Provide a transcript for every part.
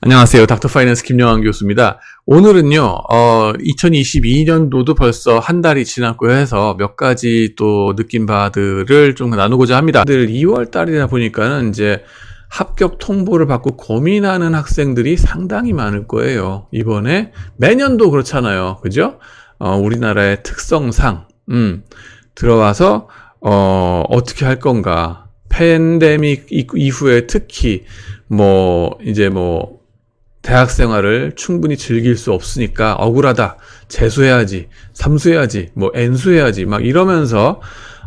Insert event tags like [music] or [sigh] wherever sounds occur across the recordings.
안녕하세요. 닥터 파이낸스 김영환 교수입니다. 오늘은요, 어, 2022년도도 벌써 한 달이 지났고 해서 몇 가지 또 느낀 바들을 좀 나누고자 합니다. 2월 달이다 보니까는 이제 합격 통보를 받고 고민하는 학생들이 상당히 많을 거예요. 이번에 매년도 그렇잖아요. 그죠? 어, 우리나라의 특성상, 음, 들어와서, 어, 어떻게 할 건가. 팬데믹 이- 이후에 특히 뭐 이제 뭐 대학 생활을 충분히 즐길 수 없으니까 억울하다. 재수해야지. 삼수해야지. 뭐 N수해야지. 막 이러면서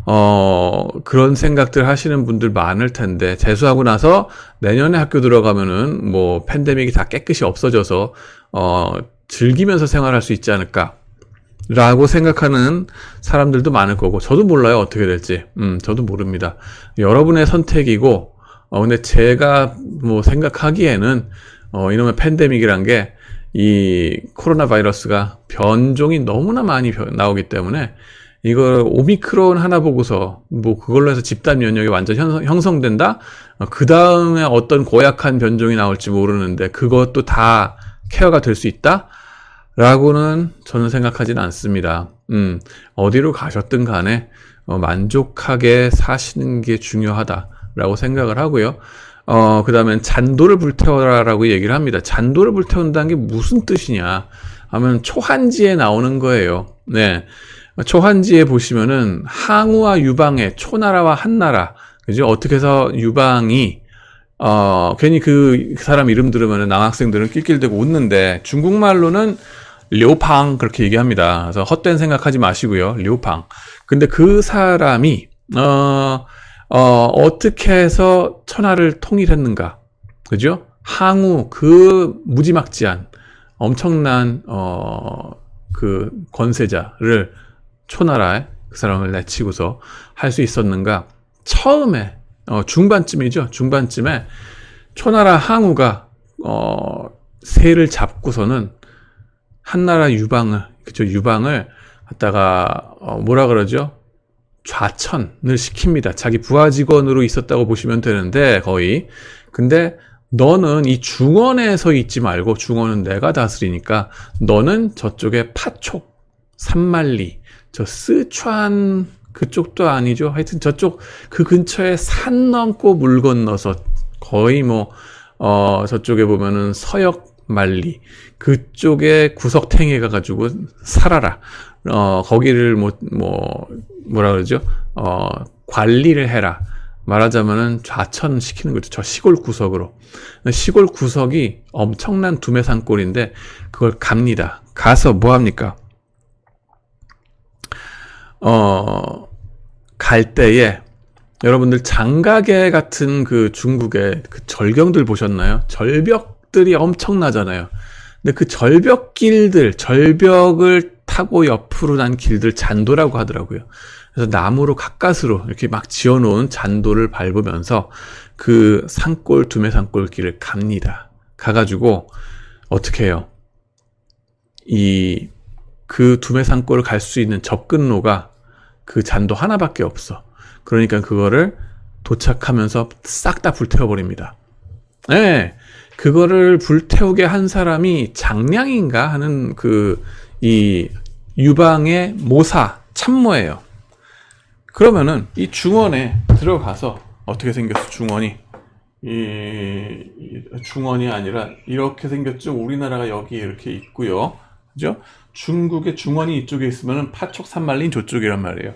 어 그런 생각들 하시는 분들 많을 텐데 재수하고 나서 내년에 학교 들어가면은 뭐 팬데믹이 다 깨끗이 없어져서 어 즐기면서 생활할 수 있지 않을까? 라고 생각하는 사람들도 많을 거고 저도 몰라요 어떻게 될지 음 저도 모릅니다 여러분의 선택이고 어 근데 제가 뭐 생각하기에는 어 이놈의 팬데믹이란 게 이 코로나 바이러스가 변종이 너무나 많이 변- 나오기 때문에 이거 오미크론 하나 보고서 뭐 그걸로 해서 집단 면역이 완전 형성- 형성된다 그 다음에 어떤 고약한 변종이 나올지 모르는데 그것도 다 케어가 될 수 있다 라고는 저는 생각하지는 않습니다. 음, 어디로 가셨든 간에 어, 만족하게 사시는 게 중요하다라고 생각을 하고요. 어, 그 다음에 잔도를 불태워라라고 얘기를 합니다. 잔도를 불태운다는 게 무슨 뜻이냐 하면 초한지에 나오는 거예요. 네. 초한지에 보시면은 항우와 유방의 초나라와 한나라, 그죠? 어떻게 해서 유방이 어, 괜히 그 사람 이름 들으면 남학생들은 낄낄대고 웃는데 중국말로는 료팡 그렇게 얘기합니다. 그래서 헛된 생각하지 마시고요. 료팡. 근데 그 사람이 어, 어, 어떻게 해서 천하를 통일했는가? 그죠? 항우 그 무지막지한 엄청난 어, 그 권세자를 초나라에 그 사람을 내치고서 할 수 있었는가? 처음에 어, 중반쯤이죠. 중반쯤에 초나라 항우가 어, 새를 잡고서는 한나라 유방을 그죠 유방을 갖다가 어, 뭐라 그러죠? 좌천을 시킵니다. 자기 부하 직원으로 있었다고 보시면 되는데 거의 근데 너는 이 중원에서 있지 말고 중원은 내가 다스리니까 너는 저쪽에 파촉, 산만리, 저 스촨 그쪽도 아니죠. 하여튼 저쪽 그 근처에 산 넘고 물 건너서 거의 뭐, 어, 저쪽에 보면은 서역 만리, 그쪽에 구석탱이 가가지고 살아라. 어, 거기를 뭐, 뭐, 뭐라 그러죠? 어, 관리를 해라. 말하자면은 좌천시키는 거죠. 저 시골 구석으로. 시골 구석이 엄청난 두메산골인데 그걸 갑니다. 가서 뭐 합니까? 어, 갈 때에 여러분들 장가게 같은 그 중국의 그 절경들 보셨나요? 절벽들이 엄청나잖아요. 근데 그 절벽길들, 절벽을 타고 옆으로 난 길들 잔도라고 하더라고요. 그래서 나무로 가까스로 이렇게 막 지어놓은 잔도를 밟으면서 그 산골, 두메 산골 길을 갑니다. 가가지고 어떻게 해요? 이 그 두메 산골을 갈 수 있는 접근로가 그 잔도 하나밖에 없어. 그러니까 그거를 도착하면서 싹 다 불태워 버립니다. 네. 그거를 불태우게 한 사람이 장량인가 하는 그, 이 유방의 모사, 참모예요. 그러면은 이 중원에 들어가서 어떻게 생겼어, 중원이? 이, 이 중원이 아니라 이렇게 생겼죠. 우리나라가 여기 이렇게 있고요. 그죠? 중국의 중원이 이쪽에 있으면은 파촉 산말린 저쪽이란 말이에요.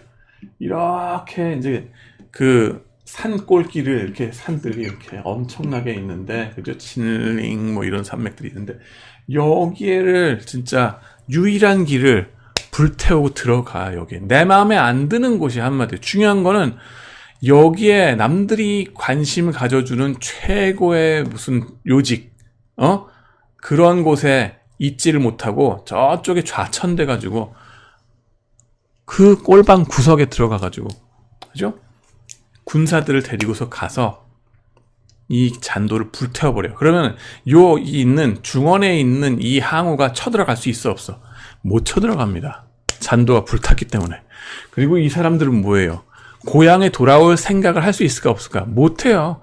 이렇게 이제 그 산골길을 이렇게 산들이 이렇게 엄청나게 있는데 그죠? 진링 뭐 이런 산맥들이 있는데 여기를 진짜 유일한 길을 불태우고 들어가 여기 내 마음에 안 드는 곳이 한마디 중요한 거는 여기에 남들이 관심 가져주는 최고의 무슨 요직 어 그런 곳에 있지를 못하고 저쪽에 좌천돼 가지고 그 꼴방 구석에 들어가 가지고 그죠 군사들을 데리고서 가서 이 잔도를 불태워 버려요. 그러면 요 있는 중원에 있는 이 항우가 쳐들어갈 수 있어 없어? 못 쳐들어갑니다. 잔도가 불탔기 때문에. 그리고 이 사람들은 뭐예요? 고향에 돌아올 생각을 할 수 있을까 없을까? 못해요.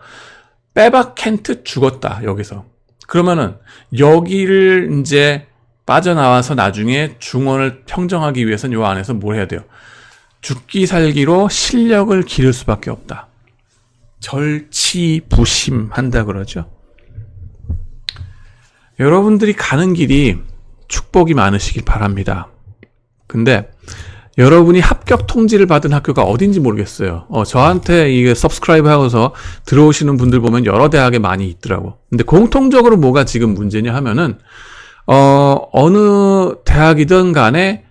빼박 켄트 죽었다 여기서. 그러면은 여기를 이제 빠져나와서 나중에 중원을 평정하기 위해서는 요 안에서 뭘 해야 돼요? 죽기 살기로 실력을 기를 수밖에 없다. 절치부심한다 그러죠. 여러분들이 가는 길이 축복이 많으시길 바랍니다. 근데 여러분이 합격 통지를 받은 학교가 어딘지 모르겠어요. 어, 저한테 이게 서브스크라이브 하고서 들어오시는 분들 보면 여러 대학에 많이 있더라고. 근데 공통적으로 뭐가 지금 문제냐 하면은, 어, 어느 대학이든 간에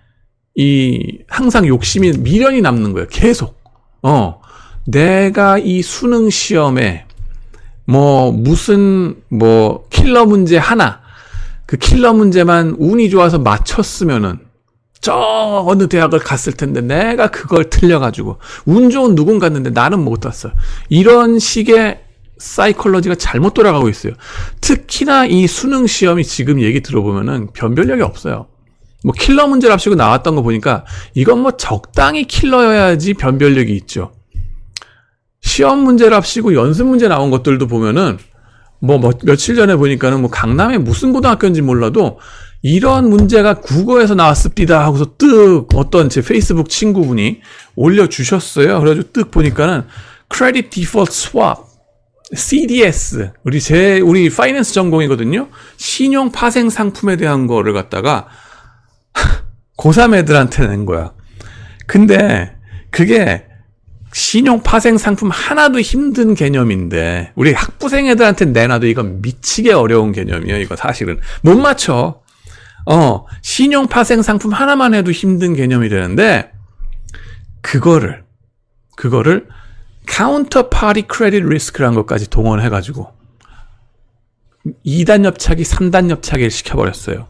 이 항상 욕심이 미련이 남는 거예요. 계속. 어, 내가 이 수능 시험에 뭐 무슨 뭐 킬러 문제 하나 그 킬러 문제만 운이 좋아서 맞췄으면은 저 어느 대학을 갔을 텐데 내가 그걸 틀려가지고 운 좋은 누군 갔는데 나는 못 왔어. 이런 식의 사이콜로지가 잘못 돌아가고 있어요. 특히나 이 수능 시험이 지금 얘기 들어보면은 변별력이 없어요. 뭐 킬러 문제랍시고 나왔던 거 보니까 이건 뭐 적당히 킬러여야지 변별력이 있죠. 시험 문제랍시고 연습 문제 나온 것들도 보면은 뭐, 뭐 며칠 전에 보니까는 뭐 강남의 무슨 고등학교인지 몰라도 이런 문제가 국어에서 나왔습니다 하고서 뜩 어떤 제 페이스북 친구분이 올려주셨어요. 그래가지고 뜩 보니까는 Credit Default Swap CDS 우리 제 우리 파이낸스 전공이거든요. 신용 파생 상품에 대한 거를 갖다가 [laughs] 고3 애들한테 낸 거야. 근데 그게 신용 파생 상품 하나도 힘든 개념인데 우리 학부생 애들한테 내놔도 이건 미치게 어려운 개념이에요. 이거 사실은 못 맞춰. 어 신용 파생 상품 하나만 해도 힘든 개념이 되는데 그거를 그거를 카운터 파리 크레딧 리스크라는 것까지 동원해 가지고 2단 엽차기, 3단 엽차기를 시켜 버렸어요.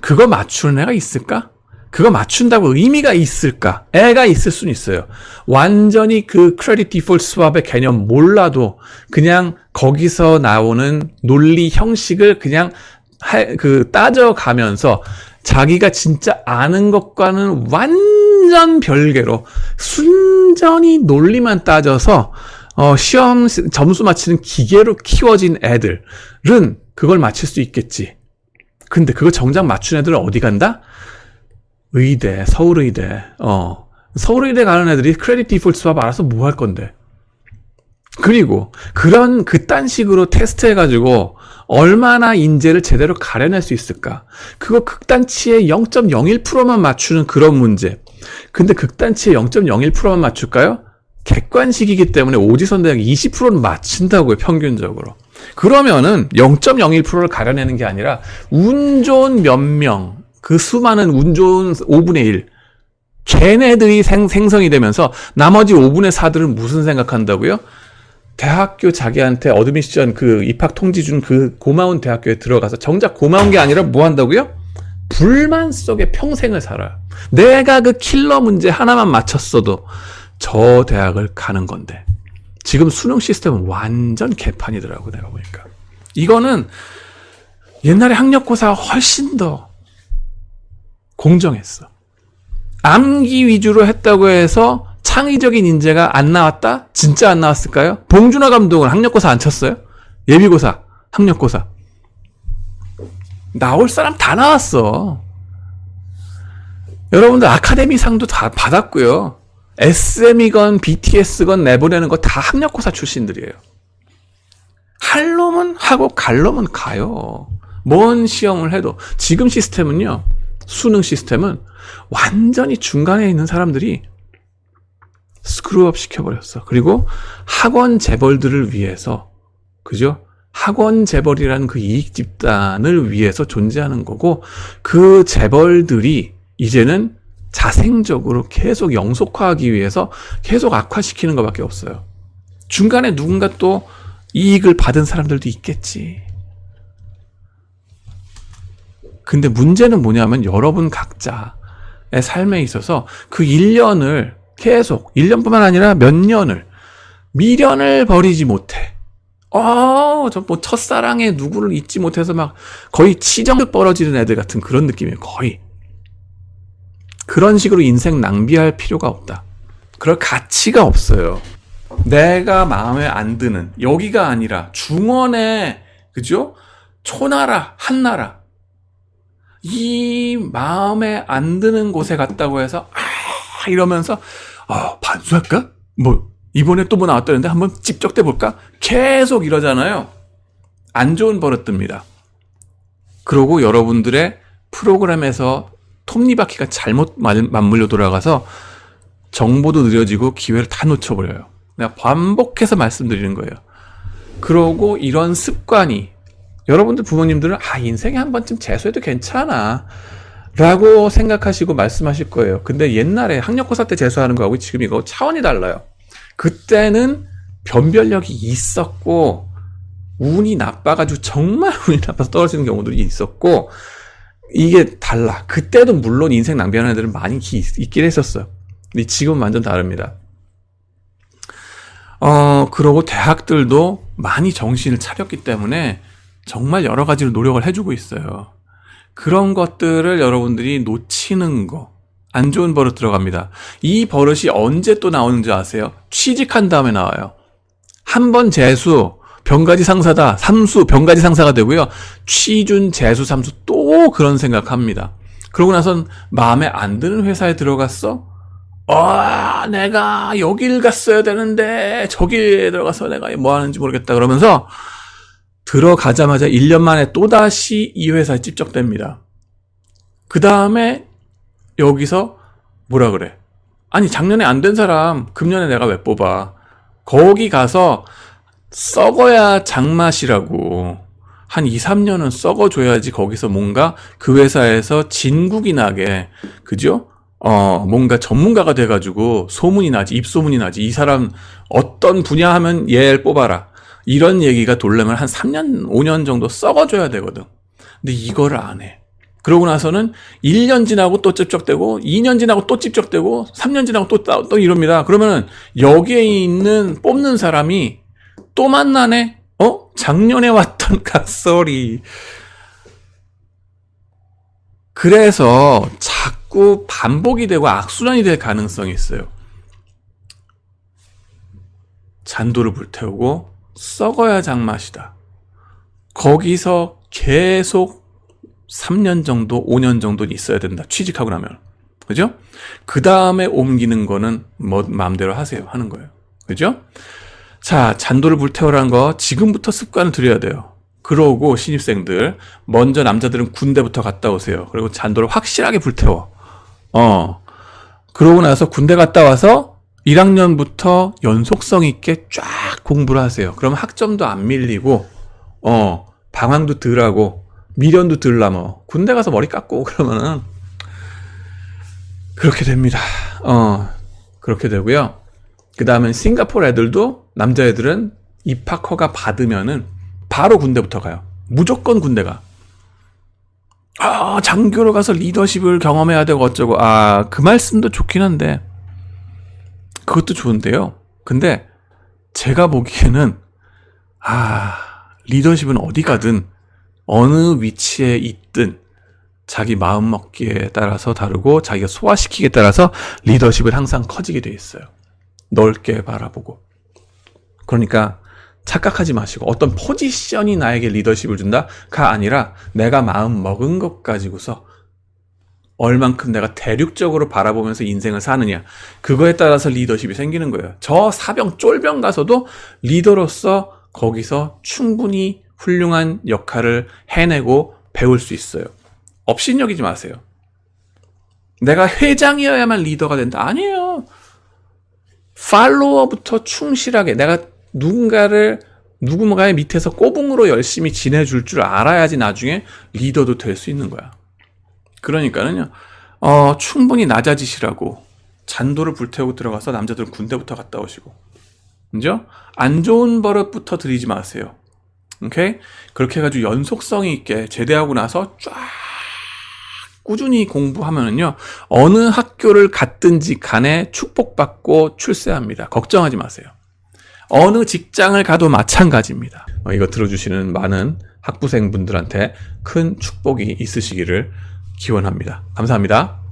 그거 맞추는 애가 있을까? 그거 맞춘다고 의미가 있을까? 애가 있을 수는 있어요. 완전히 그 크레딧 디폴트 스왑의 개념 몰라도 그냥 거기서 나오는 논리 형식을 그냥 하, 그 따져가면서 자기가 진짜 아는 것과는 완전 별개로 순전히 논리만 따져서 어, 시험 점수 맞히는 기계로 키워진 애들은 그걸 맞힐 수 있겠지. 근데 그거 정작 맞춘 애들은 어디 간다? 의대, 서울의대, 어, 서울의대 가는 애들이 크레딧 디폴트 수업 알아서 뭐 할 건데. 그리고 그런 그딴 식으로 테스트 해가지고 얼마나 인재를 제대로 가려낼 수 있을까? 그거 극단치의 0.01%만 맞추는 그런 문제. 근데 극단치의 0.01%만 맞출까요? 객관식이기 때문에 오지선 대학 20%는 맞춘다고요, 평균적으로. 그러면은 0.01%를 가려내는 게 아니라 운 좋은 몇 명, 그 수많은 운 좋은 5분의 1, 걔네들이 생, 생성이 되면서 나머지 5분의 4들은 무슨 생각한다고요? 대학교 자기한테 어드미션 그 입학 통지 준 그 고마운 대학교에 들어가서 정작 고마운 게 아니라 뭐 한다고요? 불만 속에 평생을 살아요. 내가 그 킬러 문제 하나만 맞췄어도 저 대학을 가는 건데. 지금 수능 시스템은 완전 개판이더라고, 내가 보니까. 이거는 옛날에 학력고사 훨씬 더 공정했어. 암기 위주로 했다고 해서 창의적인 인재가 안 나왔다? 진짜 안 나왔을까요? 봉준호 감독은 학력고사 안 쳤어요? 예비고사, 학력고사. 나올 사람 다 나왔어. 여러분들 아카데미 상도 다 받았고요. SM이건 BTS건 내보내는 거 다 학력고사 출신들이에요. 할 놈은 하고 갈 놈은 가요. 뭔 시험을 해도 지금 시스템은요. 수능 시스템은 완전히 중간에 있는 사람들이 스크루업 시켜버렸어. 그리고 학원 재벌들을 위해서, 그죠? 학원 재벌이라는 그 이익 집단을 위해서 존재하는 거고, 그 재벌들이 이제는 자생적으로 계속 영속화하기 위해서 계속 악화시키는 것밖에 없어요. 중간에 누군가 또 이익을 받은 사람들도 있겠지. 근데 문제는 뭐냐면 여러분 각자의 삶에 있어서 그 1년을 계속 1년뿐만 아니라 몇 년을 미련을 버리지 못해. 어, 저뭐 첫사랑에 누구를 잊지 못해서 막 거의 치정을 벌어지는 애들 같은 그런 느낌이에요. 거의. 그런 식으로 인생 낭비할 필요가 없다. 그럴 가치가 없어요. 내가 마음에 안 드는 여기가 아니라 중원에 그죠? 초나라, 한나라. 이 마음에 안 드는 곳에 갔다고 해서, 아, 이러면서, 아, 반수할까? 뭐, 이번에 또 뭐 나왔다는데 한번 찝적대 볼까? 계속 이러잖아요. 안 좋은 버릇듭니다. 그러고 여러분들의 프로그램에서 톱니바퀴가 잘못 맞- 맞물려 돌아가서 정보도 느려지고 기회를 다 놓쳐버려요. 내가 반복해서 말씀드리는 거예요. 그러고 이런 습관이 여러분들 부모님들은 아 인생에 한 번쯤 재수해도 괜찮아 라고 생각하시고 말씀하실 거예요. 근데 옛날에 학력고사 때 재수하는 거하고 지금 이거 차원이 달라요. 그때는 변별력이 있었고 운이 나빠가지고 정말 [laughs] 운이 나빠서 떨어지는 경우들이 있었고 이게 달라. 그때도 물론 인생 낭비하는 애들은 많이 기- 있긴 했었어요. 근데 지금은 완전 다릅니다. 어, 그러고 대학들도 많이 정신을 차렸기 때문에 정말 여러 가지로 노력을 해주고 있어요. 그런 것들을 여러분들이 놓치는 거. 안 좋은 버릇 들어갑니다. 이 버릇이 언제 또 나오는지 아세요? 취직한 다음에 나와요. 한 번 재수, 병가지 상사다. 삼수, 병가지 상사가 되고요. 취준, 재수, 삼수 또 그런 생각합니다. 그러고 나선 마음에 안 드는 회사에 들어갔어? 아, 내가 여길 갔어야 되는데 저길 들어가서 내가 뭐 하는지 모르겠다 그러면서 들어가자마자 1년 만에 또다시 이 회사에 찝적됩니다. 그 다음에 여기서 뭐라 그래? 아니 작년에 안 된 사람 금년에 내가 왜 뽑아? 거기 가서 썩어야 장맛이라고 한 2, 3년은 썩어줘야지 거기서 뭔가 그 회사에서 진국이 나게 그죠? 어 뭔가 전문가가 돼가지고 소문이 나지 입소문이 나지 이 사람 어떤 분야 하면 얘를 뽑아라 이런 얘기가 돌려면 한 3년 5년 정도 썩어줘야 되거든 근데 이거를 안 해. 그러고 나서는 1년 지나고 또 찝적대고 2년 지나고 또 찝적대고 3년 지나고 또, 또, 또 이럽니다. 그러면은 여기에 있는 뽑는 사람이 또 만나네? 어? 작년에 왔던 [laughs] 각설이. 그래서 자꾸 반복이 되고 악순환이 될 가능성이 있어요. 잔도를 불태우고 썩어야 장맛이다. 거기서 계속 3년 정도, 5년 정도는 있어야 된다. 취직하고 나면. 그죠? 그 다음에 옮기는 거는 뭐 마음대로 하세요. 하는 거예요. 그죠? 자, 잔도를 불태우라는 거 지금부터 습관을 들여야 돼요. 그러고 신입생들 먼저 남자들은 군대부터 갔다 오세요. 그리고 잔도를 확실하게 불태워. 어. 그러고 나서 군대 갔다 와서 1학년부터 연속성 있게 쫙 공부를 하세요. 그러면 학점도 안 밀리고 어, 방황도 덜 하고 미련도 덜 남어. 군대 가서 머리 깎고 그러면은 그렇게 됩니다. 어, 그렇게 되고요. 그 다음에 싱가포르 애들도 남자애들은 입학 허가 받으면은 바로 군대부터 가요. 무조건 군대 가. 아, 장교로 가서 리더십을 경험해야 되고 어쩌고. 아, 그 말씀도 좋긴 한데 그것도 좋은데요. 근데 제가 보기에는 아, 리더십은 어디 가든 어느 위치에 있든 자기 마음 먹기에 따라서 다르고 자기가 소화시키기에 따라서 리더십은 항상 커지게 돼 있어요. 넓게 바라보고. 그러니까 착각하지 마시고 어떤 포지션이 나에게 리더십을 준다가 아니라 내가 마음 먹은 것 가지고서 얼만큼 내가 대륙적으로 바라보면서 인생을 사느냐 그거에 따라서 리더십이 생기는 거예요. 저 사병 쫄병 가서도 리더로서 거기서 충분히 훌륭한 역할을 해내고 배울 수 있어요. 업신여기지 마세요. 내가 회장이어야만 리더가 된다. 아니에요. 팔로워부터 충실하게 내가 누군가를 누군가의 밑에서 꼬붕으로 열심히 지내줄 줄 알아야지 나중에 리더도 될 수 있는 거야. 그러니까는요, 어, 충분히 낮아지시라고 잔도를 불태우고 들어가서 남자들은 군대부터 갔다 오시고, 그죠? 안 좋은 버릇부터 들이지 마세요. 오케이? 그렇게 해가지고 연속성이 있게 제대하고 나서 쫙 꾸준히 공부하면은요, 어느 학교를 갔든지 간에 축복받고 출세합니다. 걱정하지 마세요. 어느 직장을 가도 마찬가지입니다. 어, 이거 들어주시는 많은 학부생분들한테 큰 축복이 있으시기를 기원합니다. 감사합니다.